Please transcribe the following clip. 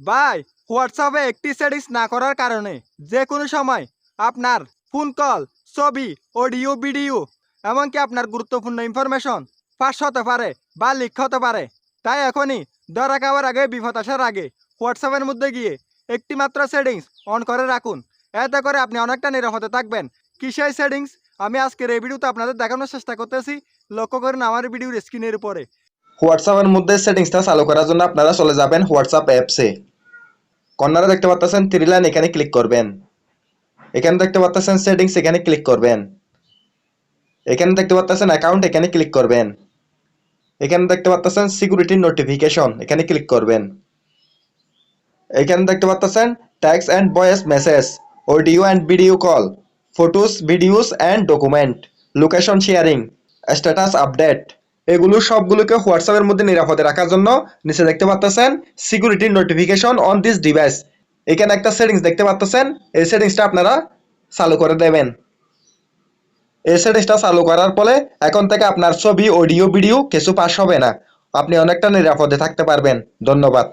ভাই, হোয়াটসঅ্যাপে একটি সেটিংস না করার কারণে যে কোনো সময় আপনার ফোন কল, ছবি, অডিও, ভিডিও, এমনকি আপনার গুরুত্বপূর্ণ ইনফরমেশন ফাঁস হতে পারে বা লিক হতে পারে। তাই এখনই ধরা খাওয়ার আগে, বিপদ আসার আগে হোয়াটসঅ্যাপের মধ্যে গিয়ে একটি মাত্র সেটিংস অন করে রাখুন। এতে করে আপনি অনেকটা নিরাপদে থাকবেন। কি সেই সেটিংস? আমি আজকের এই ভিডিওতে আপনাদের দেখানোর চেষ্টা করতেছি। লক্ষ্য করুন, আমার ভিডিওর স্ক্রিনের উপরে হোয়াটসঅ্যাপের মধ্যে সেটিংসটা চালু করার জন্য আপনারা চলে যাবেন হোয়াটসঅ্যাপ অ্যাপসে। কর্নারে দেখতে পাচ্ছেন থ্রি লাইন এখানে ক্লিক করবেন। এখানে দেখতে পাচ্ছেন সেটিংস এখানে ক্লিক করবেন। এখানে দেখতে পাচ্ছেন অ্যাকাউন্ট এখানে ক্লিক করবেন। এখানে দেখতে পাচ্ছেন সিকিউরিটি নোটিফিকেশন এখানে ক্লিক করবেন। এখানে দেখতে পাচ্ছেন text and voice message audio and video call photos videos and document location sharing status update এগুলো সবগুলোকে হোয়াটসঅ্যাপের মধ্যে নিরাপদে রাখার জন্য নিচে দেখতে পাচ্ছেন security notification on this device এখানে একটা সেটিংস দেখতে পাচ্ছেন এই সেটিংসটা আপনারা চালু করে দেবেন। এই সেটিংসটা চালু করার ফলে এখন থেকে আপনার ছবি অডিও ভিডিও কিছু পাস হবে না। আপনি অনেকটা নিরাপদে থাকতে পারবেন। ধন্যবাদ।